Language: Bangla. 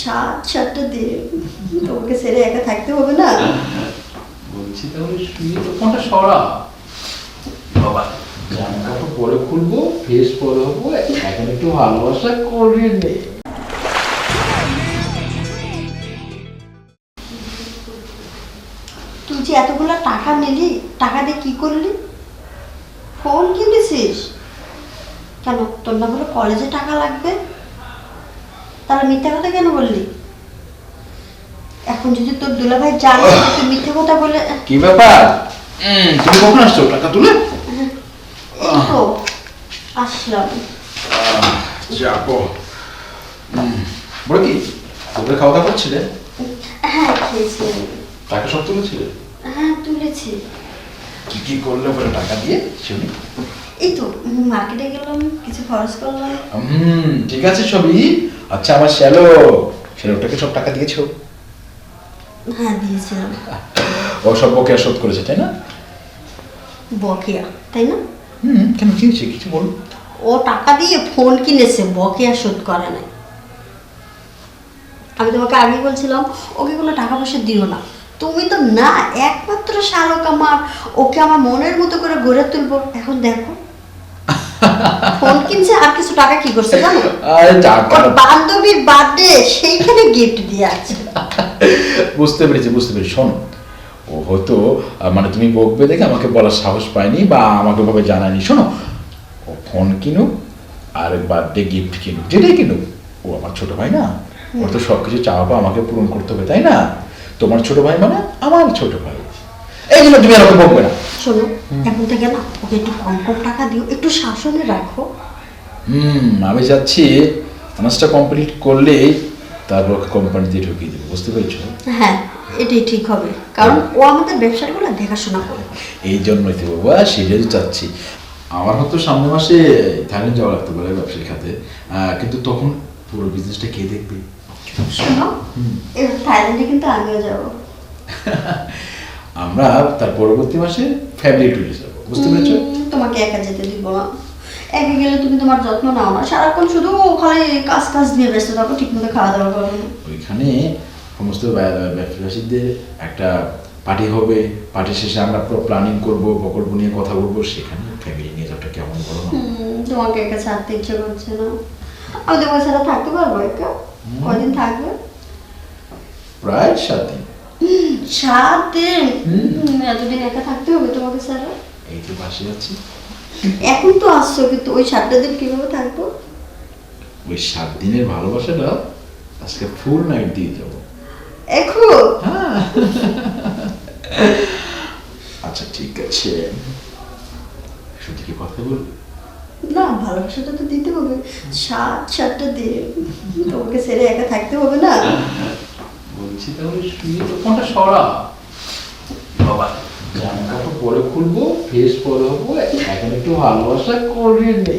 সাত সাতটা দিন তোমাকে ছেড়ে একা থাকতে হবে না? বলছি তাহলে শুয়ে তো ফোনটা সরা বাবা জামা কাপড় পরে খুলবো ফ্রেশ পরে হব এখন একটু ভালোবাসা করে নে। তুই যে এতগুলো টাকা নিলি টাকা দিয়ে কি করলি? ফোন কিনেছিস? কেন তোর না বলে কলেজে টাকা লাগবে? তাহলে মিথ্যা কথা কেন বললি? এখন যদি তোর দুলাভাই জানে তুই মিথ্যা কথা বলে কি ব্যাপার? তুমি কখন আসছো? টাকা তুলে? তো আসলাম। যাব বড় কি তোদের খাওয়া দাওয়া করছিলে? হ্যাঁ খেয়েছি টাকা সব তুলেছিলে? হ্যাঁ তুলেছি। কি কি করলে বলে টাকা দিয়ে? শুনি এই তো মার্কেটে গেলাম কিছু খরচ করলাম। হুম ঠিক আছে ছবি। আচ্ছা আমার শ্যালো শ্যালোটাকে সব টাকা দিয়েছ? হ্যাঁ দিয়েছিলাম। ও সব বকেয়া শোধ করেছে তাই না? বকেয়া তাই না? হুম কেন কি হয়েছে? কিছু বল। ও টাকা দিয়ে ফোন কিনেছে বকেয়া শোধ করে নাই। আমি তোমাকে আগে বলছিলাম ওকে কোনো টাকা পয়সা দিও না। তুমি তো না একমাত্র শালক আমার। ওকে আমার মনের মতো করে গড়ে তুলবো। এখন দেখো ফোন কিনছে আর কিছু টাকা কি করছে জানো? আরে টাকা বান্ধবীর বার্থডে সেইখানে গিফট দিয়ে আছে। বুঝতে পেরেছি বুঝতে পেরেছি। শোনো ও হয়তো মানে তুমি বকবে দেখে আমাকে বলার সাহস পায়নি বা আমাকে ওভাবে জানায়নি। শোনো ও ফোন কিনুক আর বার্থডে গিফট কিনুক যেটাই কিনুক ও আমার ছোট ভাই না। ওর তো সব কিছু চাওয়া পাওয়া আমাকে পূরণ করতে হবে তাই না? তোমার ছোট ভাই মানে আমার ছোট ভাই। এইগুলো তুমি আর ওকে বকবে না। শোনো এখন থেকে না ওকে একটু কম কম টাকা দিও একটু শাসনে রাখো। হুম আমি যাচ্ছি অনার্সটা কমপ্লিট করলেই তারপর কোম্পানি দিয়ে ঢুকিয়ে দেবো বুঝতে পেরেছ? হ্যাঁ এটাই ঠিক হবে। কারণ ও আমাদের ব্যবসাগুলো দেখাশোনা করে। এই জন্যই তো বাবা জন্যই চাচ্ছি। আমার হয়তো সামনের মাসে থাইল্যান্ড যাওয়া লাগতে পারে ব্যবসায়ী খাতে আহ, কিন্তু তখন পুরো বিজনেসটা কে দেখবে? শোনো থাইল্যান্ডে কিন্তু আমিও যাব। আমরা তার পরবর্তী মাসে ফ্যামিলি ট্যুরে যাব। বুঝতে পেরেছ? তোমাকে একা যেতে দিব না। একা গেলে তুমি তোমার যত্ন নাও না। সারাক্ষণ শুধু ওখানে কাজ কাজ নিয়ে ব্যস্ত থাকো ঠিক মতো খাওয়া দাওয়া করো ওইখানে সমস্ত ব্যা- ব্যবসায়ীদের একটা পার্টি হবে। পার্টি শেষে আমরা পুরো প্ল্যানিং করব প্রকল্প নিয়ে কথা বলব। সেখানে ফ্যামিলি নিয়ে যাওয়াটা কেমন বলো তোমাকে একা ছাড়তে ইচ্ছে করছে না। আমি তোমার ছাড়া থাকতে পারব একা? কদিন থাকবে? প্রায় সাত দিন। সাত দিন এতদিন একা থাকতে হবে তোমাকে ছাড়া এই তো পাশে আছি। এখন তো আসছো কিন্তু ওই সাতটা দিন কীভাবে থাকব? ওই সাত দিনের ভালোবাসাটা আজকে ফুল নাইট দিয়ে যাব। এখন? হ্যাঁ। আচ্ছা ঠিক আছে। শুধু কি কথা বলবি? না ভালোবাসাটা তো দিতে হবে। সাত সাতটা দিন তোমাকে ছেড়ে একা থাকতে হবে না? বলছি, তাহলে শুয়ে তো ফোনটা সরা বাবা, জামা পরে খুলবো, ফ্রেশ পরে হব এখন একটু ভালোবাসা করে নে।